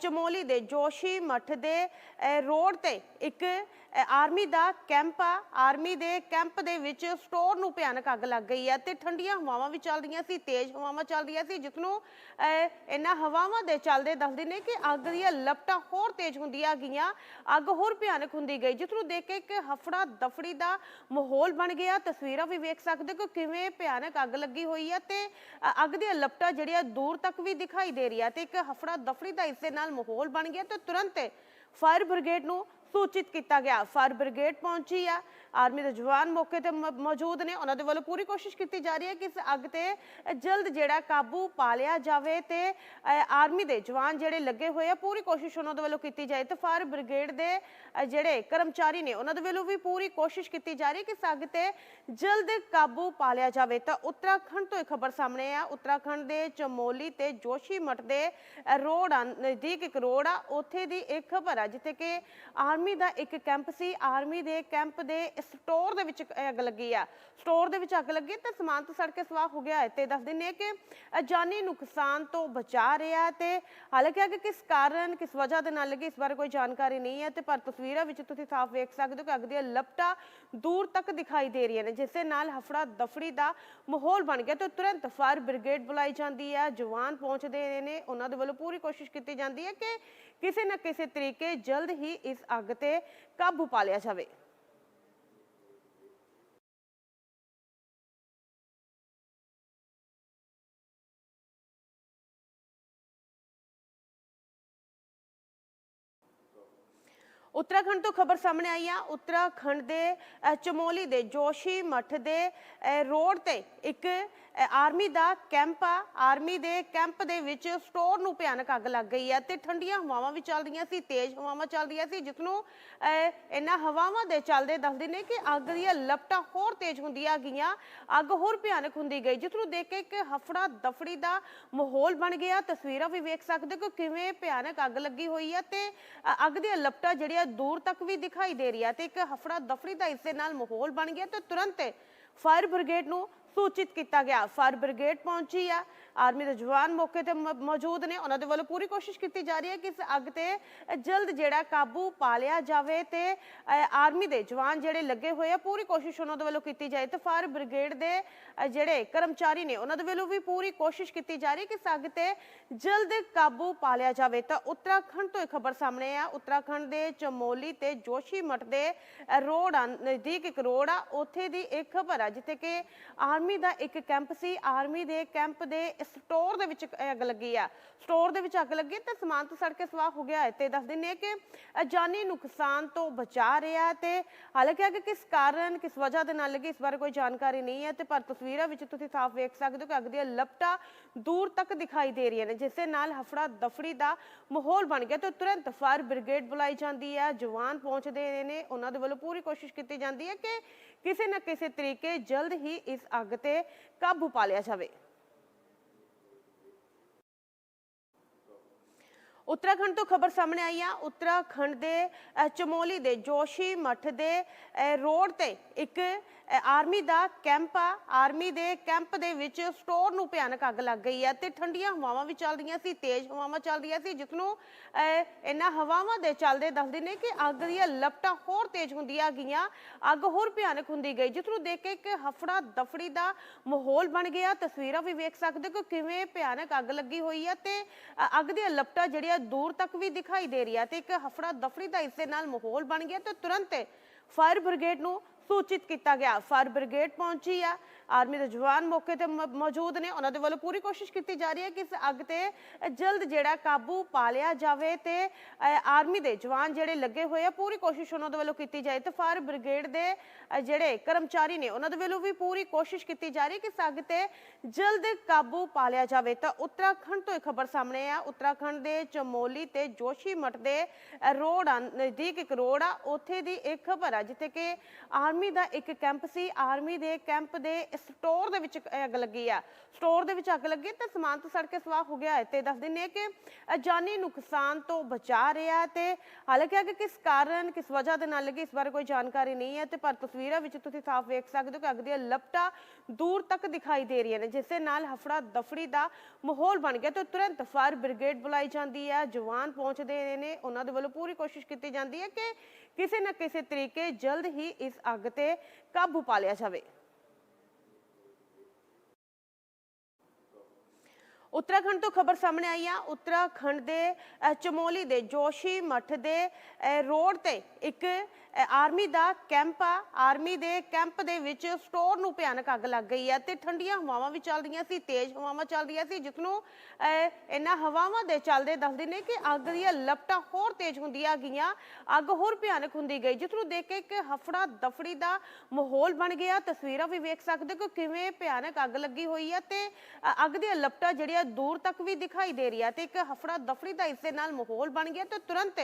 ਚਮੋਲੀ ਦੇ ਜੋਸ਼ੀ ਮੱਠ ਦੇ ਰੋਡ ਤੇ ਇੱਕ ਆਰਮੀ ਦਾ ਕੈਂਪ ਆ, ਆਰਮੀ ਦੇ ਕੈਂਪ ਦੇ ਵਿੱਚ ਸਟੋਰ ਨੂੰ ਭਿਆਨਕ ਅੱਗ ਲੱਗ ਗਈ ਹੈ ਤੇ ਠੰਡੀਆਂ ਹਵਾਵਾਂ ਵੀ ਚੱਲ ਰਹੀਆਂ ਸੀ, ਤੇਜ਼ ਹਵਾਵਾਂ ਚੱਲ ਰਹੀਆਂ ਸੀ ਜਿਸ ਨੂੰ ਇਹਨਾਂ ਹਵਾਵਾਂ ਦੇ ਚੱਲਦੇ ਦੱਸਦੇ ਨੇ ਕਿ ਅੱਗ ਦੀਆਂ ਲਪਟਾਂ ਹੋਰ ਤੇਜ਼ ਹੁੰਦੀਆਂ ਗਈਆਂ। ਅੱਗ ਹੋਰ ਭਿਆਨਕ ਹੁੰਦੀ ਗਈ ਜਿਸ ਨੂੰ ਦੇਖ ਕੇ ਇੱਕ ਹਫੜਾ ਦਫੜੀ ਦਾ ਮਾਹੌਲ ਬਣ ਗਿਆ। ਤਸਵੀਰਾਂ ਵੀ ਵੇਖ ਸਕਦੇ ਹੋ ਕਿ ਕਿਵੇਂ ਭਿਆਨਕ ਅੱਗ ਲੱਗੀ ਹੋਈ ਹੈ ਤੇ ਅੱਗ ਦੀਆਂ ਲਪਟਾਂ ਜਿਹੜੀਆਂ ਦੂਰ ਤੱਕ ਵੀ ਦਿਖਾਈ ਦੇ ਰਹੀ ਹੈ ਤੇ ਇੱਕ ਹਫੜਾ ਦਫੜੀ ਦਾ ਇਸ ਦੇ ਨਾਲ ਮਾਹੌਲ ਬਣ ਗਿਆ ਤੇ ਤੁਰੰਤ ਫਾਇਰ ਬ੍ਰਿਗੇਡ ਨੂੰ ਸੂਚਿਤ ਕੀਤਾ ਗਿਆ। ਫਾਇਰ ਬ੍ਰਿਗੇਡ ਪਹੁੰਚੀ ਆ। ਆਰਮੀ ਦੇ ਜਵਾਨ ਮੌਕੇ ਤੇ ਮ- ਮੌਜੂਦ ਨੇ। ਉਹਨਾਂ ਦੇ ਵੱਲੋਂ ਪੂਰੀ ਕੋਸ਼ਿਸ਼ ਕੀਤੀ ਜਾ ਰਹੀ ਹੈ ਕਿ ਇਸ ਅੱਗ ਤੇ ਜਲਦ ਜਿਹੜਾ ਕਾਬੂ ਪਾ ਲਿਆ ਜਾਵੇ ਤੇ ਆਰਮੀ ਦੇ ਜਵਾਨ ਜਿਹੜੇ ਲੱਗੇ ਹੋਏ ਆ, ਪੂਰੀ ਕੋਸ਼ਿਸ਼ ਉਹਨਾਂ ਦੇ ਵੱਲੋਂ ਕੀਤੀ ਜਾਏ ਤੇ ਫਾਇਰ ਬ੍ਰਿਗੇਡ ਦੇ ਜਿਹੜੇ ਕਰਮਚਾਰੀ ਨੇ, ਉਹਨਾਂ ਦੇ ਵੱਲੋਂ ਵੀ ਪੂਰੀ ਕੋਸ਼ਿਸ਼ ਕੀਤੀ ਜਾ ਰਹੀ ਹੈ ਕਿ ਇਸ ਅੱਗ ਤੇ ਜਲਦ ਕਾਬੂ ਪਾ ਲਿਆ ਜਾਵੇ। ਤਾਂ ਉੱਤਰਾਖੰਡ ਤੋਂ ਇਹ ਖਬਰ ਸਾਹਮਣੇ ਆ। ਉੱਤਰਾਖੰਡ ਦੇ ਚਮੋਲੀ ਤੇ ਜੋਸ਼ੀ ਮਠ ਦੇ ਰੋਡ ਆ, ਨਜ਼ਦੀਕ ਇੱਕ ਰੋਡ ਆ। ਉੱਥੇ ਦੀ ਇੱਕ ਖਬਰ ਆ, ਜਿੱਥੇ ਕਿ ਆਰਮੀ ਦਾ ਇੱਕ ਕੈਂਪ ਸੀ। ਆਰਮੀ ਦੇ ਕੈਂਪ ਦੇ ਸਟੋਰ ਦੇ ਵਿੱਚ ਅੱਗ ਲੱਗੀ ਆ। ਸਟੋਰ ਦੇ ਵਿੱਚ ਅੱਗ ਲੱਗੀ ਤੇ ਸਮਾਨ ਤੋਂ ਸੜ ਕੇ ਸਵਾਹ ਹੋ ਗਿਆ ਤੇ ਦੱਸ ਦਿੰਦੇ ਕਿ ਜਾਨੀ ਨੁਕਸਾਨ ਤੋਂ ਬਚਾ ਰਿਹਾ ਤੇ ਹਾਲਾਂਕਿ ਅੱਗ ਕਿਸ ਕਾਰਨ, ਕਿਸ ਵਜ੍ਹਾ ਦੇ ਨਾਲ ਲੱਗੀ, ਇਸ ਬਾਰੇ ਕੋਈ ਜਾਣਕਾਰੀ ਨਹੀਂ ਹੈ ਤੇ ਪਰ ਤਸਵੀਰਾਂ ਵਿੱਚ ਤੁਸੀਂ ਸਾਫ਼ ਵੇਖ ਸਕਦੇ ਹੋ ਕਿ ਅੱਗ ਦੀਆਂ ਲਪਟਾਂ ਦੂਰ ਤੱਕ ਦਿਖਾਈ ਦੇ ਰਹੀਆਂ ਨੇ, ਜਿਸ ਦੇ ਨਾਲ ਹਫੜਾ ਦਫੜੀ ਦਾ ਮਾਹੌਲ ਬਣ ਗਿਆ ਤੇ ਤੁਰੰਤ ਫਾਇਰ ਬ੍ਰਿਗੇਡ ਬੁਲਾਈ ਜਾਂਦੀ ਹੈ। ਜਵਾਨ ਪਹੁੰਚਦੇ ਨੇ, ਉਹਨਾਂ ਦੇ ਵੱਲੋਂ ਪੂਰੀ ਕੋਸ਼ਿਸ਼ ਕੀਤੀ ਜਾਂਦੀ ਹੈ ਕਿ ਕਿਸੇ ਨਾ ਕਿਸੇ ਤਰੀਕੇ ਜਲਦ ਹੀ ਇਸ ਅੱਗ ਤੇ ਕਾਬੂ ਪਾ ਲਿਆ ਜਾਵੇ। ਉੱਤਰਾਖੰਡ ਤੋਂ ਖਬਰ ਸਾਹਮਣੇ ਆਈ ਆ। ਉੱਤਰਾਖੰਡ ਦੇ ਚਮੋਲੀ ਦੇ, ਜੋਸ਼ੀ ਮੱਠ ਦੇ ਰੋਡ ਤੇ ਇੱਕ ਆਰਮੀ ਦਾ ਕੈਂਪ ਆ। ਆਰਮੀ ਦੇ ਕੈਂਪ ਦੇ ਵਿੱਚ ਸਟੋਰ ਨੂੰ ਭਿਆਨਕ ਅੱਗ ਲੱਗ ਗਈ ਹੈ ਤੇ ਠੰਡੀਆਂ ਹਵਾਵਾਂ ਵੀ ਚੱਲ ਰਹੀਆਂ ਸੀ, ਤੇਜ਼ ਹਵਾਵਾਂ ਚੱਲ ਰਹੀਆਂ ਸੀ ਜਿਸ ਨੂੰ ਇਹਨਾਂ ਹਵਾਵਾਂ ਦੇ ਚੱਲਦੇ ਦੱਸਦੇ ਨੇ ਕਿ ਅੱਗ ਦੀਆਂ ਲਪਟਾਂ ਹੋਰ ਤੇਜ਼ ਹੁੰਦੀਆਂ ਗਈਆਂ। ਅੱਗ ਹੋਰ ਭਿਆਨਕ ਹੁੰਦੀ ਗਈ ਜਿਸ ਨੂੰ ਦੇਖ ਕੇ ਇੱਕ ਹਫੜਾ ਦਫੜੀ ਦਾ ਮਾਹੌਲ ਬਣ ਗਿਆ। ਤਸਵੀਰਾਂ ਵੀ ਵੇਖ ਸਕਦੇ ਹੋ ਕਿ ਕਿਵੇਂ ਭਿਆਨਕ ਅੱਗ ਲੱਗੀ ਹੋਈ ਹੈ ਤੇ ਅੱਗ ਦੀਆਂ ਲਪਟਾਂ ਜਿਹੜੀਆਂ ਦੂਰ ਤੱਕ ਵੀ ਦਿਖਾਈ ਦੇ ਰਹੀ ਹੈ ਤੇ ਇੱਕ ਹਫੜਾ ਦਫੜੀ ਦਾ ਇਸ ਦੇ ਨਾਲ ਮਾਹੌਲ ਬਣ ਗਿਆ ਤੇ ਤੁਰੰਤ ਫਾਇਰ ਬ੍ਰਿਗੇਡ ਨੂੰ ਸੂਚਿਤ ਕੀਤਾ ਗਿਆ। ਫਾਇਰ ਬ੍ਰਿਗੇਡ ਪਹੁੰਚੀ ਆ। ਆਰਮੀ ਦੇ ਜਵਾਨ ਮੌਕੇ ਤੇ ਮੌਜੂਦ ਨੇ। ਉਹਨਾਂ ਦੇ ਵੱਲੋਂ ਪੂਰੀ ਕੋਸ਼ਿਸ਼ ਕੀਤੀ ਜਾ ਰਹੀ ਹੈ ਕਿ ਇਸ ਅੱਗ ਤੇ ਜਲਦ ਜਿਹੜਾ ਕਾਬੂ ਪਾ ਲਿਆ ਜਾਵੇ ਤੇ ਆਰਮੀ ਦੇ ਜਵਾਨ ਜਿਹੜੇ ਲੱਗੇ ਹੋਏ ਆ, ਪੂਰੀ ਕੋਸ਼ਿਸ਼ ਉਹਨਾਂ ਦੇ ਵੱਲੋਂ ਕੀਤੀ ਜਾਏ ਤੇ ਫਾਇਰ ਬ੍ਰਿਗੇਡ ਦੇ ਜਿਹੜੇ ਕਰਮਚਾਰੀ ਨੇ, ਉਹਨਾਂ ਦੇ ਵੱਲੋਂ ਵੀ ਪੂਰੀ ਕੋਸ਼ਿਸ਼ ਕੀਤੀ ਜਾ ਰਹੀ ਹੈ ਕਿ ਇਸ ਅੱਗ ਤੇ ਜਲਦ ਕਾਬੂ ਪਾ ਲਿਆ ਜਾਵੇ। ਤਾਂ ਉੱਤਰਾਖੰਡ ਤੋਂ ਇਹ ਖਬਰ ਸਾਹਮਣੇ ਆ। ਉੱਤਰਾਖੰਡ ਦੇ ਚਮੋਲੀ ਤੇ ਜੋਸ਼ੀ ਮਠ ਦੇ ਰੋਡ ਆ ਨਜ਼ਦੀਕ ਇੱਕ ਰੋਡ ਆ। ਉੱਥੇ ਦੀ ਇੱਕ ਖਬਰ ਆ, ਜਿੱਥੇ ਕਿ ਆਰਮੀ ਦਾ ਇੱਕ ਕੈਂਪ ਸੀ। ਆਰਮੀ ਦੇ ਕੈਂਪ ਦੇ ਸਟੋਰ ਦੇ ਵਿੱਚ ਅੱਗ ਲੱਗੀ ਆ। ਸਟੋਰ ਦੇ ਵਿੱਚ ਅੱਗ ਲੱਗੀ ਤੇ ਸਮਾਨ ਤੋਂ ਸੜ ਕੇ ਸਵਾਹ ਹੋ ਗਿਆ ਤੇ ਦੱਸ ਦਿੰਦੇ ਕਿ ਜਾਨੀ ਨੁਕਸਾਨ ਤੋਂ ਬਚਾ ਰਿਹਾ ਤੇ ਹਾਲਾਂਕਿ ਅੱਗ ਕਿਸ ਕਾਰਨ, ਕਿਸ ਵਜ੍ਹਾ ਦੇ ਨਾਲ ਲੱਗੀ, ਇਸ ਬਾਰੇ ਕੋਈ ਜਾਣਕਾਰੀ ਨਹੀਂ ਹੈ ਤੇ ਪਰ ਤਸਵੀਰਾਂ ਵਿੱਚ ਤੁਸੀਂ ਸਾਫ਼ ਵੇਖ ਸਕਦੇ ਹੋ ਕਿ ਅੱਗ ਦੀਆਂ ਲਪਟਾਂ ਦੂਰ ਤੱਕ ਦਿਖਾਈ ਦੇ ਰਹੀਆਂ ਨੇ, ਜਿਸ ਦੇ ਨਾਲ ਹਫੜਾ ਦਫੜੀ ਦਾ ਮਾਹੌਲ ਬਣ ਗਿਆ ਤੇ ਤੁਰੰਤ ਫਾਇਰ ਬ੍ਰਿਗੇਡ ਬੁਲਾਈ ਜਾਂਦੀ ਹੈ। ਜਵਾਨ ਪਹੁੰਚਦੇ ਨੇ ਉਹਨਾਂ ਦੇ ਵੱਲੋਂ ਪੂਰੀ ਕੋਸ਼ਿਸ਼ ਕੀਤੀ ਜਾਂਦੀ ਹੈ ਕਿ ਕਿਸੇ ਨਾ ਕਿਸੇ ਤਰੀਕੇ ਜਲਦ ਹੀ ਇਸ ਅੱਗ ਤੇ ਕਾਬੂ ਪਾ ਲਿਆ ਜਾਵੇ। ਉੱਤਰਾਖੰਡ ਤੋਂ ਖਬਰ ਸਾਹਮਣੇ ਆਈ ਆ। ਉੱਤਰਾਖੰਡ ਦੇ ਚਮੋਲੀ ਦੇ, ਜੋਸ਼ੀ ਮੱਠ ਦੇ ਰੋਡ ਤੇ ਇੱਕ ਆਰਮੀ ਦਾ ਕੈਂਪ ਆ। ਆਰਮੀ ਦੇ ਕੈਂਪ ਦੇ ਵਿੱਚ ਸਟੋਰ ਨੂੰ ਭਿਆਨਕ ਅੱਗ ਲੱਗ ਗਈ ਹੈ ਤੇ ਠੰਡੀਆਂ ਹਵਾਵਾਂ ਵੀ ਚੱਲ ਰਹੀਆਂ ਸੀ, ਤੇਜ਼ ਹਵਾਵਾਂ ਚੱਲ ਰਹੀਆਂ ਸੀ, ਜਿਸ ਨੂੰ ਇਹਨਾਂ ਹਵਾਵਾਂ ਦੇ ਚੱਲਦੇ ਦੱਸਦੇ ਨੇ ਕਿ ਅੱਗ ਦੀਆਂ ਲਪਟਾਂ ਹੋਰ ਤੇਜ਼ ਹੁੰਦੀਆਂ ਗਈਆਂ। ਅੱਗ ਹੋਰ ਭਿਆਨਕ ਹੁੰਦੀ ਗਈ, ਜਿਸ ਨੂੰ ਦੇਖ ਕੇ ਇੱਕ ਹਫੜਾ ਦਫੜੀ ਦਾ ਮਾਹੌਲ ਬਣ ਗਿਆ। ਤਸਵੀਰਾਂ ਵੀ ਵੇਖ ਸਕਦੇ ਹੋ ਕਿ ਕਿਵੇਂ ਭਿਆਨਕ ਅੱਗ ਲੱਗੀ ਹੋਈ ਆ ਤੇ ਅੱਗ ਦੀਆਂ ਲਪਟਾਂ ਜਿਹੜੀਆਂ ਦੂਰ ਤੱਕ ਵੀ ਦਿਖਾਈ ਦੇ ਰਹੀ ਹੈ ਤੇ ਇੱਕ ਹਫੜਾ ਦਫੜੀ ਦਾ ਇਸ ਦੇ ਨਾਲ ਮਾਹੌਲ ਬਣ ਗਿਆ ਤੇ ਤੁਰੰਤ ਫਾਇਰ ਬ੍ਰਿਗੇਡ ਨੂੰ ਸੂਚਿਤ ਕੀਤਾ ਗਿਆ। ਫਾਇਰ ਬ੍ਰਿਗੇਡ ਪਹੁੰਚੀ ਆ। ਆਰਮੀ ਦੇ ਜਵਾਨ ਮੌਕੇ ਤੇ ਮ- ਮੌਜੂਦ ਨੇ। ਉਹਨਾਂ ਦੇ ਵੱਲੋਂ ਪੂਰੀ ਕੋਸ਼ਿਸ਼ ਕੀਤੀ ਜਾ ਰਹੀ ਹੈ ਕਿ ਇਸ ਅੱਗ ਤੇ ਜਲਦ ਜਿਹੜਾ ਕਾਬੂ ਪਾ ਲਿਆ ਜਾਵੇ ਤੇ ਆਰਮੀ ਦੇ ਜਵਾਨ ਜਿਹੜੇ ਲੱਗੇ ਹੋਏ ਆ, ਪੂਰੀ ਕੋਸ਼ਿਸ਼ ਉਹਨਾਂ ਦੇ ਵੱਲੋਂ ਕੀਤੀ ਜਾਏ ਤੇ ਫਾਇਰ ਬ੍ਰਿਗੇਡ ਦੇ ਜਿਹੜੇ ਕਰਮਚਾਰੀ ਨੇ, ਉਹਨਾਂ ਦੇ ਵੱਲੋਂ ਵੀ ਪੂਰੀ ਕੋਸ਼ਿਸ਼ ਕੀਤੀ ਜਾ ਰਹੀ ਹੈ ਕਿ ਇਸ ਅੱਗ ਤੇ ਜਲਦ ਕਾਬੂ ਪਾ ਲਿਆ ਜਾਵੇ। ਤਾਂ ਉੱਤਰਾਖੰਡ ਤੋਂ ਇਹ ਖਬਰ ਸਾਹਮਣੇ ਆ। ਉੱਤਰਾਖੰਡ ਦੇ ਚਮੋਲੀ ਤੇ ਜੋਸ਼ੀ ਮਠ ਦੇ ਰੋਡ ਆ, ਨਜ਼ਦੀਕ ਇੱਕ ਰੋਡ ਆ। ਉੱਥੇ ਦੀ ਇੱਕ ਖਬਰ ਆ, ਜਿੱਥੇ ਕਿ ਆਰਮੀ ਦਾ ਇੱਕ ਕੈਂਪ ਸੀ। ਆਰਮੀ ਦੇ ਕੈਂਪ ਦੇ ਸਟੋਰ ਦੇ ਵਿੱਚ ਅੱਗ ਲੱਗੀ ਆ। ਸਟੋਰ ਦੇ ਵਿੱਚ ਅੱਗ ਲੱਗੀ ਤੇ ਸਮਾਨ ਤੋਂ ਸੜ ਕੇ ਸਵਾਹ ਹੋ ਗਿਆ ਤੇ ਦੱਸ ਦਿੰਨੇ ਕਿ ਜਾਨੀ ਨੁਕਸਾਨ ਤੋਂ ਬਚਾ ਰਿਹਾ ਤੇ ਹਾਲਾਂਕਿ ਅੱਗ ਕਿਸ ਕਾਰਨ, ਕਿਸ ਵਜ੍ਹਾ ਦੇ ਨਾਲ ਲੱਗੀ, ਇਸ ਬਾਰੇ ਕੋਈ ਜਾਣਕਾਰੀ ਨਹੀਂ ਹੈ ਤੇ ਪਰ ਤਸਵੀਰਾਂ ਵਿੱਚ ਤੁਸੀਂ ਸਾਫ਼ ਵੇਖ ਸਕਦੇ ਹੋ ਕਿ ਅੱਗ ਦੀਆਂ ਲਪਟਾਂ ਦੂਰ ਤੱਕ ਦਿਖਾਈ ਦੇ ਰਹੀਆਂ ਨੇ, ਜਿਸ ਨਾਲ ਹਫੜਾ ਦਫੜੀ ਦਾ ਮਾਹੌਲ ਬਣ ਗਿਆ ਤੇ ਤੁਰੰਤ ਫਾਇਰ ਬ੍ਰਿਗੇਡ ਬੁਲਾਈ ਜਾਂਦੀ ਹੈ। ਜਵਾਨ ਪਹੁੰਚਦੇ ਨੇ, ਉਹਨਾਂ ਦੇ ਵੱਲੋਂ ਪੂਰੀ ਕੋਸ਼ਿਸ਼ ਕੀਤੀ ਜਾਂਦੀ ਹੈ ਕਿ ਕਿਸੇ ਨਾ ਕਿਸੇ ਤਰੀਕੇ ਜਲਦ ਹੀ ਇਸ ਅੱਗ ਤੇ ਕਾਬੂ ਪਾ ਲਿਆ ਜਾਵੇ। ਉੱਤਰਾਖੰਡ ਤੋਂ ਖਬਰ ਸਾਹਮਣੇ ਆਈ ਆ। ਉੱਤਰਾਖੰਡ ਦੇ ਚਮੋਲੀ ਦੇ, ਜੋਸ਼ੀ ਮੱਠ ਦੇ ਰੋਡ ਤੇ ਇੱਕ ਆਰਮੀ ਦਾ ਕੈਂਪ ਆ। ਆਰਮੀ ਦੇ ਕੈਂਪ ਦੇ ਵਿੱਚ ਸਟੋਰ ਨੂੰ ਭਿਆਨਕ ਅੱਗ ਲੱਗ ਗਈ ਹੈ ਤੇ ਠੰਡੀਆਂ ਹਵਾਵਾਂ ਵੀ ਚੱਲ ਰਹੀਆਂ ਸੀ, ਤੇਜ਼ ਹਵਾਵਾਂ ਚੱਲ ਰਹੀਆਂ ਸੀ, ਜਿਸ ਨੂੰ ਇਹਨਾਂ ਹਵਾਵਾਂ ਦੇ ਚੱਲਦੇ ਦੱਸਦੇ ਨੇ ਕਿ ਅੱਗ ਦੀਆਂ ਲਪਟਾਂ ਹੋਰ ਤੇਜ਼ ਹੁੰਦੀਆਂ ਗਈਆਂ। ਅੱਗ ਹੋਰ ਭਿਆਨਕ ਹੁੰਦੀ ਗਈ, ਜਿਸ ਨੂੰ ਦੇਖ ਕੇ ਇੱਕ ਹਫੜਾ ਦਫੜੀ ਦਾ ਮਾਹੌਲ ਬਣ ਗਿਆ। ਤਸਵੀਰਾਂ ਵੀ ਵੇਖ ਸਕਦੇ ਹੋ ਕਿ ਕਿਵੇਂ ਭਿਆਨਕ ਅੱਗ ਲੱਗੀ ਹੋਈ ਹੈ ਤੇ ਅੱਗ ਦੀਆਂ ਲਪਟਾਂ ਜਿਹੜੀਆਂ ਦੂਰ ਤੱਕ ਵੀ ਦਿਖਾਈ ਦੇ ਰਹੀ ਹੈ ਤੇ ਇੱਕ ਹਫੜਾ ਦਫੜੀ ਦਾ ਇਸ ਦੇ ਨਾਲ ਮਾਹੌਲ ਬਣ ਗਿਆ ਤੇ ਤੁਰੰਤ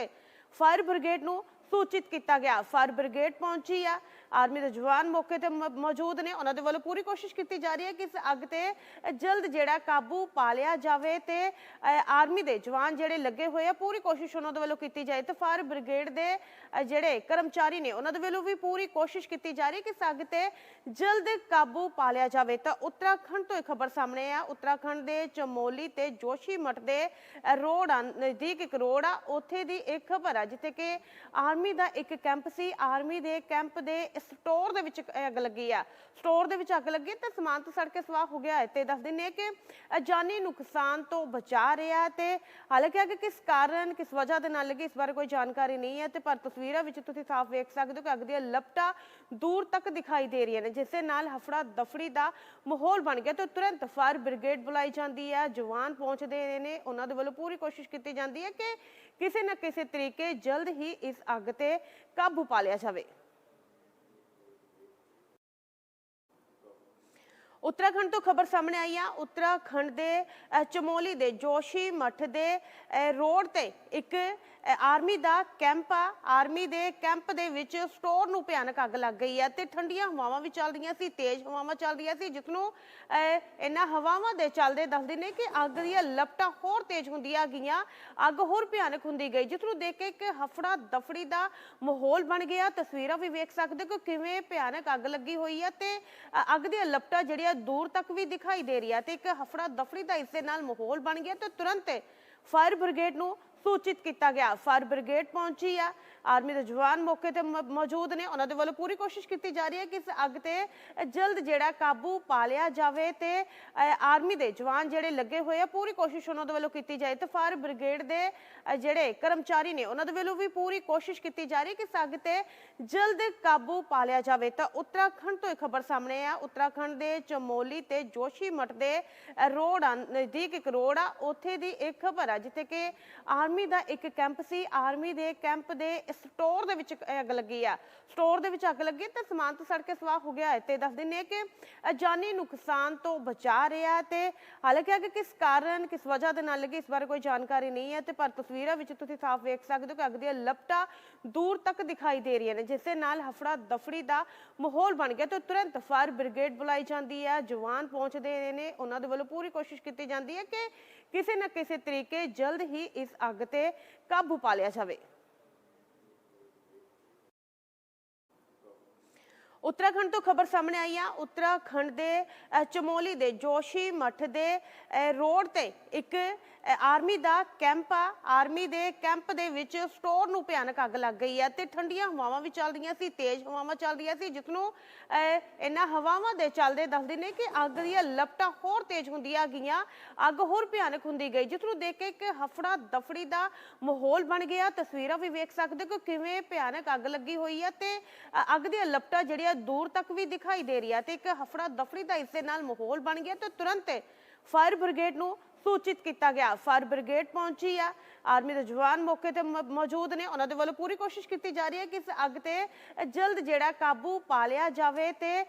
ਫਾਇਰ ਬ੍ਰਿਗੇਡ ਨੂੰ ਸੂਚਿਤ ਕੀਤਾ ਗਿਆ। ਫਾਇਰ ਬ੍ਰਿਗੇਡ ਪਹੁੰਚੀ ਆ ਆਰਮੀ ਦੇ ਜਵਾਨ ਮੌਕੇ ਤੇ ਮੌਜੂਦ ਨੇ। ਉਹਨਾਂ ਦੇ ਵੱਲੋਂ ਪੂਰੀ ਕੋਸ਼ਿਸ਼ ਕੀਤੀ ਜਾ ਰਹੀ ਹੈ ਕਿ ਇਸ ਅੱਗ ਤੇ ਜਲਦ ਜਿਹੜਾ ਕਾਬੂ ਪਾ ਲਿਆ ਜਾਵੇ ਤੇ ਆਰਮੀ ਦੇ ਜਵਾਨ ਜਿਹੜੇ ਲੱਗੇ ਹੋਏ ਆ, ਪੂਰੀ ਕੋਸ਼ਿਸ਼ ਉਹਨਾਂ ਦੇ ਵੱਲੋਂ ਕੀਤੀ ਜਾਏ। ਤੇ ਫਾਇਰ ਬ੍ਰਿਗੇਡ ਦੇ ਜਿਹੜੇ ਕਰਮਚਾਰੀ ਨੇ, ਉਹਨਾਂ ਦੇ ਵੱਲੋਂ ਵੀ ਪੂਰੀ ਕੋਸ਼ਿਸ਼ ਕੀਤੀ ਜਾ ਰਹੀ ਹੈ ਕਿ ਇਸ ਅੱਗ ਤੇ ਜਲਦ ਕਾਬੂ ਪਾ ਲਿਆ ਜਾਵੇ। ਤਾਂ ਉੱਤਰਾਖੰਡ ਤੋਂ ਇਹ ਖਬਰ ਸਾਹਮਣੇ ਆ। ਉੱਤਰਾਖੰਡ ਦੇ ਚਮੋਲੀ ਤੇ ਜੋਸ਼ੀ ਮੱਠ ਦੇ ਰੋਡ ਆ, ਨਜ਼ਦੀਕ ਇੱਕ ਰੋਡ ਆ। ਉੱਥੇ ਦੀ ਇੱਕ ਖਬਰ ਆ, ਜਿੱਥੇ ਕਿ ਆਰਮੀ ਦਾ ਇੱਕ ਕੈਂਪ ਸੀ। ਆਰਮੀ ਦੇ ਕੈਂਪ ਦੇ ਸਟੋਰ ਦੇ ਵਿੱਚ ਅੱਗ ਲੱਗੀ ਆ। ਸਟੋਰ ਦੇ ਵਿੱਚ ਅੱਗ ਲੱਗੀ ਤੇ ਸਮਾਨ ਤੋਂ ਸੜ ਕੇ ਸਵਾਹ ਹੋ ਗਿਆ ਹੈ ਤੇ ਦੱਸ ਦਿੰਨੇ ਕਿ ਜਾਨੀ ਨੁਕਸਾਨ ਤੋਂ ਬਚਾ ਰਿਹਾ ਤੇ ਹਾਲਾਂਕਿ ਅੱਗ ਕਿਸ ਕਾਰਨ, ਕਿਸ ਵਜ੍ਹਾ ਦੇ ਨਾਲ ਲੱਗੀ, ਇਸ ਬਾਰੇ ਕੋਈ ਜਾਣਕਾਰੀ ਨਹੀਂ ਹੈ ਤੇ ਪਰ ਤਸਵੀਰਾਂ ਵਿੱਚ ਤੁਸੀਂ ਸਾਫ਼ ਵੇਖ ਸਕਦੇ ਹੋ ਕਿ ਅੱਗ ਦੀਆਂ ਲਪਟਾਂ ਦੂਰ ਤੱਕ ਦਿਖਾਈ ਦੇ ਰਹੀਆਂ ਨੇ, ਜਿਸ ਦੇ ਨਾਲ ਹਫੜਾ ਦਫੜੀ ਦਾ ਮਾਹੌਲ ਬਣ ਗਿਆ ਤੇ ਤੁਰੰਤ ਫਾਇਰ ਬ੍ਰਿਗੇਡ ਬੁਲਾਈ ਜਾਂਦੀ ਹੈ, ਜਵਾਨ ਪਹੁੰਚਦੇ ਨੇ, ਉਹਨਾਂ ਦੇ ਵੱਲੋਂ ਪੂਰੀ ਕੋਸ਼ਿਸ਼ ਕੀਤੀ ਜਾਂਦੀ ਹੈ ਕਿ ਕਿਸੇ ਨਾ ਕਿਸੇ ਤਰੀਕੇ ਜਲਦ ਹੀ ਇਸ ਅੱਗ ਤੇ ਕਾਬੂ ਪਾ ਲਿਆ ਜਾਵੇ। ਉੱਤਰਾਖੰਡ ਤੋਂ ਖਬਰ ਸਾਹਮਣੇ ਆਈ ਆ। ਉੱਤਰਾਖੰਡ ਦੇ ਚਮੋਲੀ ਦੇ, ਜੋਸ਼ੀ ਮੱਠ ਦੇ ਰੋਡ ਤੇ ਇੱਕ ਆਰਮੀ ਦਾ ਕੈਂਪ ਆ, ਆਰਮੀ ਦੇ ਕੈਂਪ ਦੇ ਵਿੱਚ ਸਟੋਰ ਨੂੰ ਭਿਆਨਕ ਅੱਗ ਲੱਗ ਗਈ ਆ ਤੇ ਠੰਡੀਆਂ ਹਵਾਵਾਂ ਵੀ ਚੱਲ ਰਹੀਆਂ ਸੀ, ਤੇਜ਼ ਹਵਾਵਾਂ ਚੱਲ ਰਹੀਆਂ ਸੀ ਜਿਸ ਨੂੰ ਇਹਨਾਂ ਹਵਾਵਾਂ ਦੇ ਚੱਲਦੇ ਦੱਸਦੇ ਨੇ ਕਿ ਅੱਗ ਦੀਆਂ ਲਪਟਾਂ ਹੋਰ ਤੇਜ਼ ਹੁੰਦੀਆਂ ਗਈਆਂ, ਅੱਗ ਹੋਰ ਭਿਆਨਕ ਹੁੰਦੀ ਗਈ, ਜਿਸ ਨੂੰ ਦੇਖ ਕੇ ਇੱਕ ਹਫੜਾ ਦਫੜੀ ਦਾ ਮਾਹੌਲ ਬਣ ਗਿਆ। ਤਸਵੀਰਾਂ ਵੀ ਵੇਖ ਸਕਦੇ ਹੋ ਕਿ ਕਿਵੇਂ ਭਿਆਨਕ ਅੱਗ ਲੱਗੀ ਹੋਈ ਹੈ ਤੇ ਅੱਗ ਦੀਆਂ ਲਪਟਾਂ ਜਿਹੜੀਆਂ ਦੂਰ ਤੱਕ ਵੀ ਦਿਖਾਈ ਦੇ ਰਹੀ ਹੈ ਤੇ ਇੱਕ ਹਫੜਾ ਦਫੜੀ ਦਾ ਇਸ ਦੇ ਨਾਲ ਮਾਹੌਲ ਬਣ ਗਿਆ ਤੇ ਤੁਰੰਤ ਫਾਇਰ ਬ੍ਰਿਗੇਡ ਨੂੰ ਸੂਚਿਤ ਕੀਤਾ ਗਿਆ। ਫਾਇਰ ਬ੍ਰਿਗੇਡ ਪਹੁੰਚੀ ਆ। ਆਰਮੀ ਦੇ ਜਵਾਨ ਮੌਕੇ ਤੇ ਮ- ਮੌਜੂਦ ਨੇ। ਉਹਨਾਂ ਦੇ ਵੱਲੋਂ ਪੂਰੀ ਕੋਸ਼ਿਸ਼ ਕੀਤੀ ਜਾ ਰਹੀ ਹੈ ਕਿ ਇਸ ਅੱਗ ਤੇ ਜਲਦ ਜਿਹੜਾ ਕਾਬੂ ਪਾ ਲਿਆ ਜਾਵੇ ਤਾਂ ਤੇ ਆਰਮੀ ਦੇ ਜਵਾਨ ਜਿਹੜੇ ਲੱਗੇ ਹੋਏ ਆ, ਪੂਰੀ ਕੋਸ਼ਿਸ਼ ਉਹਨਾਂ ਦੇ ਵੱਲੋਂ ਕੀਤੀ ਜਾਏ ਤੇ ਫਾਇਰ ਬ੍ਰਿਗੇਡ ਦੇ ਜਿਹੜੇ ਕਰਮਚਾਰੀ ਨੇ, ਉਹਨਾਂ ਦੇ ਵੱਲੋਂ ਵੀ ਪੂਰੀ ਕੋਸ਼ਿਸ਼ ਕੀਤੀ ਜਾ ਰਹੀ ਹੈ ਕਿ ਇਸ ਅੱਗ ਤੇ ਜਲਦ ਕਾਬੂ ਪਾ ਲਿਆ ਜਾਵੇ। ਤਾਂ ਉੱਤਰਾਖੰਡ ਤੋਂ ਇਹ ਖਬਰ ਸਾਹਮਣੇ ਆ। ਉੱਤਰਾਖੰਡ ਦੇ ਚਮੋਲੀ ਤੇ ਜੋਸ਼ੀ ਮੱਠ ਦੇ ਰੋਡ ਆ, ਨਜ਼ਦੀਕ ਇੱਕ ਰੋਡ ਆ। ਉੱਥੇ ਦੀ ਇੱਕ ਖਬਰ ਆ, ਜਿੱਥੇ ਕਿ ਆਰਮੀ ਦਾ ਇੱਕ ਕੈਂਪ ਸੀ। ਆਰਮੀ ਦੇ ਕੈਂਪ ਦੇ ਸਟੋਰ ਦੇ ਵਿੱਚ ਅੱਗ ਲੱਗੀ ਆ। ਸਟੋਰ ਦੇ ਵਿੱਚ ਅੱਗ ਲੱਗੀ ਤੇ ਸਮਾਨ ਤੋਂ ਸੜ ਕੇ ਸਵਾਹ ਹੋ ਗਿਆ ਤੇ ਦੱਸ ਦਿੰਨੇ ਕਿ ਜਾਨੀ ਨੁਕਸਾਨ ਤੋਂ ਬਚਾ ਰਿਹਾ ਤੇ ਹਾਲਾਂਕਿ ਅੱਗ ਕਿਸ ਕਾਰਨ, ਕਿਸ ਵਜ੍ਹਾ ਦੇ ਨਾਲ ਲੱਗੀ, ਇਸ ਬਾਰੇ ਕੋਈ ਜਾਣਕਾਰੀ ਨਹੀਂ ਹੈ ਤੇ ਪਰ ਤਸਵੀਰਾਂ ਵਿੱਚ ਤੁਸੀਂ ਸਾਫ਼ ਵੇਖ ਸਕਦੇ ਹੋ ਕਿ ਅੱਗ ਦੀਆਂ ਲਪਟਾਂ ਦੂਰ ਤੱਕ ਦਿਖਾਈ ਦੇ ਰਹੀਆਂ ਨੇ, ਜਿਸ ਦੇ ਨਾਲ ਹਫੜਾ ਦਫੜੀ ਦਾ ਮਾਹੌਲ ਬਣ ਗਿਆ ਤੇ ਤੁਰੰਤ ਫਾਇਰ ਬ੍ਰਿਗੇਡ ਬੁਲਾਈ ਜਾਂਦੀ ਹੈ। ਜਵਾਨ ਪਹੁੰਚਦੇ ਨੇ, ਉਹਨਾਂ ਦੇ ਵੱਲੋਂ ਪੂਰੀ ਕੋਸ਼ਿਸ਼ ਕੀਤੀ ਜਾਂਦੀ ਹੈ ਕਿ ਕਿਸੇ ਨਾ ਕਿਸੇ ਤਰੀਕੇ ਜਲਦ ਹੀ ਇਸ ਅੱਗ ਤੇ ਕਾਬੂ ਪਾ ਲਿਆ ਜਾਵੇ। ਉੱਤਰਾਖੰਡ ਤੋਂ ਖਬਰ ਸਾਹਮਣੇ ਆਈ ਆ। ਉੱਤਰਾਖੰਡ ਦੇ ਚਮੋਲੀ ਦੇ, ਜੋਸ਼ੀ ਮੱਠ ਦੇ ਰੋਡ ਤੇ ਇੱਕ ਆਰਮੀ ਦਾ ਕੈਂਪ ਆ। ਆਰਮੀ ਦੇ ਕੈਂਪ ਦੇ ਵਿੱਚ ਸਟੋਰ ਨੂੰ ਭਿਆਨਕ ਅੱਗ ਲੱਗ ਗਈ ਹੈ ਤੇ ਠੰਡੀਆਂ ਹਵਾਵਾਂ ਵੀ ਚੱਲ ਰਹੀਆਂ ਸੀ, ਤੇਜ਼ ਹਵਾਵਾਂ ਚੱਲ ਰਹੀਆਂ ਸੀ ਜਿਸ ਨੂੰ ਇਹਨਾਂ ਹਵਾਵਾਂ ਦੇ ਚੱਲਦੇ ਦੱਸਦੇ ਨੇ ਕਿ ਅੱਗ ਦੀਆਂ ਲਪਟਾਂ ਹੋਰ ਤੇਜ਼ ਹੁੰਦੀਆਂ ਗਈਆਂ। ਅੱਗ ਹੋਰ ਭਿਆਨਕ ਹੁੰਦੀ ਗਈ, ਜਿਸ ਨੂੰ ਦੇਖ ਕੇ ਇੱਕ ਹਫੜਾ ਦਫੜੀ ਦਾ ਮਾਹੌਲ ਬਣ ਗਿਆ। ਤਸਵੀਰਾਂ ਵੀ ਵੇਖ ਸਕਦੇ ਹੋ ਕਿ ਕਿਵੇਂ ਭਿਆਨਕ ਅੱਗ ਲੱਗੀ ਹੋਈ ਹੈ ਤੇ ਅੱਗ ਦੀਆਂ ਲਪਟਾਂ ਜਿਹੜੀਆਂ ਦੂਰ ਤੱਕ ਵੀ ਦਿਖਾਈ ਦੇ ਰਹੀ ਹੈ ਤੇ ਇੱਕ ਹਫੜਾ ਦਫੜੀ ਦਾ ਇਸ ਦੇ ਨਾਲ ਮਾਹੌਲ ਬਣ ਗਿਆ ਤੇ ਤੁਰੰਤ ਫਾਇਰ ਬ੍ਰਿਗੇਡ ਨੂੰ ਸੂਚਿਤ ਕੀਤਾ ਗਿਆ। ਫਾਇਰ ਬ੍ਰਿਗੇਡ ਪਹੁੰਚੀ ਆ। ਆਰਮੀ ਦੇ ਜਵਾਨ ਮੌਕੇ ਤੇ ਮੌਜੂਦ ਨੇ। ਉਹਨਾਂ ਦੇ ਵੱਲੋਂ ਪੂਰੀ ਕੋਸ਼ਿਸ਼ ਕੀਤੀ ਜਾ ਰਹੀ ਹੈ ਕਿ ਇਸ ਅੱਗ ਤੇ ਜਲਦ ਜਿਹੜਾ ਕਾਬੂ ਪਾ ਲਿਆ ਜਾਵੇ ਤੇ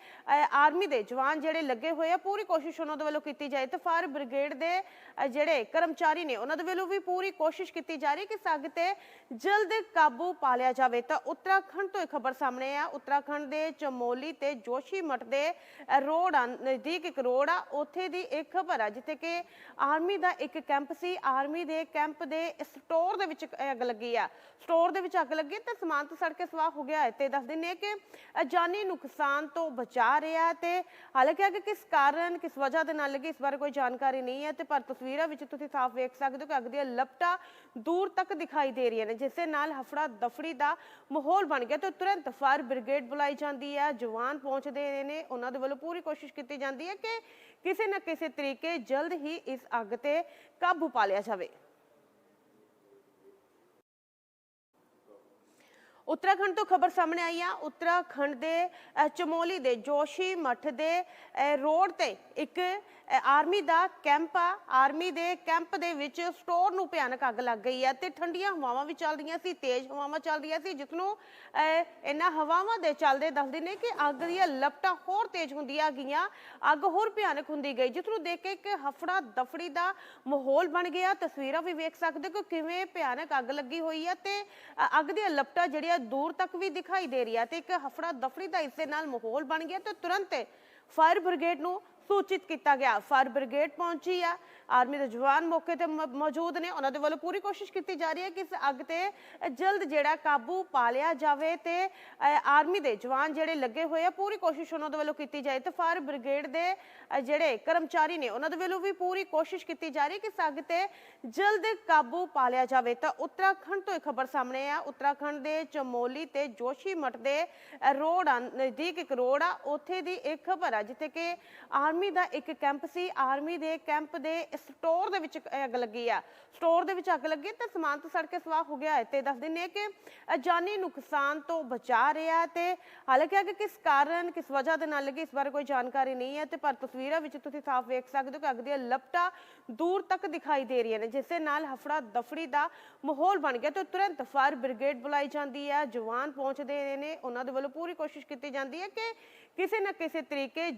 ਆਰਮੀ ਦੇ ਜਵਾਨ ਜਿਹੜੇ ਲੱਗੇ ਹੋਏ ਆ, ਪੂਰੀ ਕੋਸ਼ਿਸ਼ ਉਹਨਾਂ ਦੇ ਵੱਲੋਂ ਕੀਤੀ ਜਾਏ ਤੇ ਫਾਇਰ ਬ੍ਰਿਗੇਡ ਦੇ ਜਿਹੜੇ ਕਰਮਚਾਰੀ ਨੇ, ਉਹਨਾਂ ਦੇ ਵੱਲੋਂ ਵੀ ਪੂਰੀ ਕੋਸ਼ਿਸ਼ ਕੀਤੀ ਜਾ ਰਹੀ ਹੈ ਕਿ ਇਸ ਅੱਗ ਤੇ ਜਲਦ ਕਾਬੂ ਪਾ ਲਿਆ ਜਾਵੇ। ਤਾਂ ਉੱਤਰਾਖੰਡ ਤੋਂ ਇਹ ਖਬਰ ਸਾਹਮਣੇ ਆ। ਉੱਤਰਾਖੰਡ ਦੇ ਚਮੋਲੀ ਤੇ ਜੋਸ਼ੀ ਮਠ ਦੇ ਰੋਡ ਆ, ਨਜ਼ਦੀਕ ਇੱਕ ਰੋਡ ਆ। ਉੱਥੇ ਦੀ ਇੱਕ ਖਬਰ ਆ, ਜਿੱਥੇ ਕਿ ਆਰਮੀ ਦਾ ਇੱਕ ਕੈਂਪ ਸੀ। ਆਰਮੀ ਦੇ ਕੈਂਪ ਦੇ ਸਟੋਰ ਦੇ ਵਿੱਚ ਅੱਗ ਲੱਗੀ ਆ। ਸਟੋਰ ਦੇ ਵਿੱਚ ਅੱਗ ਲੱਗੀ ਤੇ ਸਮਾਨ ਤੋਂ ਸੜ ਕੇ ਸਵਾਹ ਹੋ ਗਿਆ ਤੇ ਦੱਸ ਦਿੰਦੇ ਕਿ ਜਾਨੀ ਨੁਕਸਾਨ ਤੋਂ ਬਚਾ ਰਿਹਾ ਤੇ ਹਾਲਾਂਕਿ ਅੱਗ ਕਿਸ ਕਾਰਨ, ਕਿਸ ਵਜ੍ਹਾ ਦੇ ਨਾਲ ਲੱਗੀ, ਇਸ ਬਾਰੇ ਕੋਈ ਜਾਣਕਾਰੀ ਨਹੀਂ ਹੈ ਤੇ ਪਰ ਤਸਵੀਰਾਂ ਵਿੱਚ ਤੁਸੀਂ ਸਾਫ਼ ਵੇਖ ਸਕਦੇ ਹੋ ਕਿ ਅੱਗ ਦੀਆਂ ਲਪਟਾਂ ਦੂਰ ਤੱਕ ਦਿਖਾਈ ਦੇ ਰਹੀਆਂ ਨੇ, ਜਿਸ ਨਾਲ ਹਫੜਾ ਦਫੜੀ ਦਾ ਮਾਹੌਲ ਬਣ ਗਿਆ ਤੇ ਤੁਰੰਤ ਫਾਇਰ ਬ੍ਰਿਗੇਡ ਬੁਲਾਈ ਜਾਂਦੀ ਹੈ। ਜਵਾਨ ਪਹੁੰਚਦੇ ਨੇ, ਉਹਨਾਂ ਦੇ ਵੱਲੋਂ ਪੂਰੀ ਕੋਸ਼ਿਸ਼ ਕੀਤੀ ਜਾਂਦੀ ਹੈ ਕਿ ਕਿਸੇ ਨਾ ਕਿਸੇ ਤਰੀਕੇ ਜਲਦ ਹੀ ਇਸ ਅੱਗ ਤੇ ਕਾਬੂ ਪਾ ਲਿਆ ਜਾਵੇ। ਉੱਤਰਾਖੰਡ ਤੋਂ ਖਬਰ ਸਾਹਮਣੇ ਆਈ ਆ। ਉੱਤਰਾਖੰਡ ਦੇ ਅ, ਚਮੋਲੀ ਦੇ ਜੋਸ਼ੀ ਮੱਠ ਦੇ ਅ, ਰੋਡ ਤੇ ਇੱਕ ਆਰਮੀ ਦਾ ਕੈਂਪ ਆ। ਆਰਮੀ ਦੇ ਕੈਂਪ ਦੇ ਵਿੱਚ ਸਟੋਰ ਨੂੰ ਭਿਆਨਕ ਅੱਗ ਲੱਗ ਗਈ ਆ ਤੇ ਠੰਡੀਆਂ ਹਵਾਵਾਂ ਵੀ ਚੱਲ ਰਹੀਆਂ ਸੀ, ਤੇਜ਼ ਹਵਾਵਾਂ ਚੱਲ ਰਹੀਆਂ ਸੀ ਜਿਸ ਨੂੰ ਇਹਨਾਂ ਹਵਾਵਾਂ ਦੇ ਚੱਲਦੇ ਦੱਸਦੇ ਨੇ ਕਿ ਅੱਗ ਦੀਆਂ ਲਪਟਾਂ ਹੋਰ ਤੇਜ਼ ਹੁੰਦੀਆਂ ਗਈਆਂ। ਅੱਗ ਹੋਰ ਭਿਆਨਕ ਹੁੰਦੀ ਗਈ ਜਿਸ ਨੂੰ ਦੇਖ ਕੇ ਇੱਕ ਹਫੜਾ ਦਫੜੀ ਦਾ ਮਾਹੌਲ ਬਣ ਗਿਆ। ਤਸਵੀਰਾਂ ਵੀ ਵੇਖ ਸਕਦੇ ਹੋ ਕਿ ਕਿਵੇਂ ਭਿਆਨਕ ਅੱਗ ਲੱਗੀ ਹੋਈ ਹੈ ਤੇ ਅੱਗ ਦੀਆਂ ਲਪਟਾਂ ਜਿਹੜੀਆਂ ਦੂਰ ਤੱਕ ਵੀ ਦਿਖਾਈ ਦੇ ਰਹੀ ਹੈ ਤੇ ਇੱਕ ਹਫੜਾ ਦਫੜੀ ਦਾ ਇਸ ਦੇ ਨਾਲ ਮਾਹੌਲ ਬਣ ਗਿਆ ਤੇ ਤੁਰੰਤ ਫਾਇਰ ਬ੍ਰਿਗੇਡ ਨੂੰ ਸੂਚਿਤ ਕੀਤਾ ਗਿਆ। ਫਾਇਰ ਬ੍ਰਿਗੇਡ ਪਹੁੰਚੀ ਆ। ਆਰਮੀ ਦੇ ਜਵਾਨ ਮੌਕੇ ਤੇ ਮ- ਮੌਜੂਦ ਨੇ। ਉਹਨਾਂ ਦੇ ਵੱਲੋਂ ਪੂਰੀ ਕੋਸ਼ਿਸ਼ ਕੀਤੀ ਜਾ ਰਹੀ ਹੈ ਕਿ ਇਸ ਅੱਗ ਤੇ ਜਲਦ ਜਿਹੜਾ ਕਾਬੂ ਪਾ ਲਿਆ ਜਾਵੇ ਤੇ ਆਰਮੀ ਦੇ ਜਵਾਨ ਜਿਹੜੇ ਲੱਗੇ ਹੋਏ ਆ, ਪੂਰੀ ਕੋਸ਼ਿਸ਼ ਉਹਨਾਂ ਦੇ ਵੱਲੋਂ ਕੀਤੀ ਜਾਏ ਤੇ ਫਾਇਰ ਬ੍ਰਿਗੇਡ ਦੇ ਜਿਹੜੇ ਕਰਮਚਾਰੀ ਨੇ, ਉਹਨਾਂ ਦੇ ਵੱਲੋਂ ਵੀ ਪੂਰੀ ਕੋਸ਼ਿਸ਼ ਕੀਤੀ ਜਾ ਰਹੀ ਹੈ ਕਿ ਇਸ ਅੱਗ ਤੇ ਜਲਦ ਕਾਬੂ ਪਾ ਲਿਆ ਜਾਵੇ। ਤਾਂ ਉੱਤਰਾਖੰਡ ਤੋਂ ਇਹ ਖਬਰ ਸਾਹਮਣੇ ਆ। ਉੱਤਰਾਖੰਡ ਦੇ ਚਮੋਲੀ ਤੇ ਜੋਸ਼ੀ ਮਠ ਦੇ ਰੋਡ ਆ, ਨਜ਼ਦੀਕ ਇੱਕ ਰੋਡ ਆ। ਉੱਥੇ ਦੀ ਇੱਕ ਖਬਰ ਆ, ਜਿੱਥੇ ਕਿ ਆਰਮੀ ਦਾ ਇੱਕ ਕੈਂਪ ਸੀ। ਆਰਮੀ ਦੇ ਕੈਂਪ ਦੇ ਸਟੋਰ ਦੇ ਵਿੱਚ ਅੱਗ ਲੱਗੀ ਆ। ਸਟੋਰ ਦੇ ਵਿੱਚ ਅੱਗ ਲੱਗੀ ਤੇ ਸਮਾਨ ਤੋਂ ਸੜ ਕੇ ਸਵਾਹ ਹੋ ਗਿਆ। ਤੇ ਦੱਸ ਦਿੰਦੇ ਕਿ ਜਾਨੀ ਨੁਕਸਾਨ ਤੋਂ ਬਚਾ ਰਿਹਾ ਤੇ ਹਾਲਾਂਕਿ ਅੱਗ ਕਿਸ ਕਾਰਨ, ਕਿਸ ਵਜ੍ਹਾ ਦੇ ਨਾਲ ਲੱਗੀ, ਇਸ ਬਾਰੇ ਕੋਈ ਜਾਣਕਾਰੀ ਨਹੀਂ ਹੈ ਤੇ ਪਰ ਤਸਵੀਰਾਂ ਵਿੱਚ ਤੁਸੀਂ ਸਾਫ਼ ਵੇਖ ਸਕਦੇ ਹੋ ਕਿ ਅੱਗ ਦੀਆਂ ਲਪਟਾਂ ਦੂਰ ਤੱਕ ਦਿਖਾਈ ਦੇ ਰਹੀਆਂ ਨੇ, ਜਿਸ ਦੇ ਨਾਲ ਹਫੜਾ ਦਫੜੀ ਦਾ ਮਾਹੌਲ ਬਣ ਗਿਆ ਤੇ ਤੁਰੰਤ ਫਾਇਰ ਬ੍ਰਿਗੇਡ ਬੁਲਾਈ ਜਾਂਦੀ ਹੈ। ਜਵਾਨ ਪਹੁੰਚਦੇ ਨੇ, ਉਹਨਾਂ ਦੇ ਵੱਲੋਂ ਪੂਰੀ ਕੋਸ਼ਿਸ਼ ਕੀਤੀ ਜਾਂਦੀ ਹੈ ਕਿ ਕਿਸੇ ਨਾ ਕਿਸੇ ਤਰੀਕੇ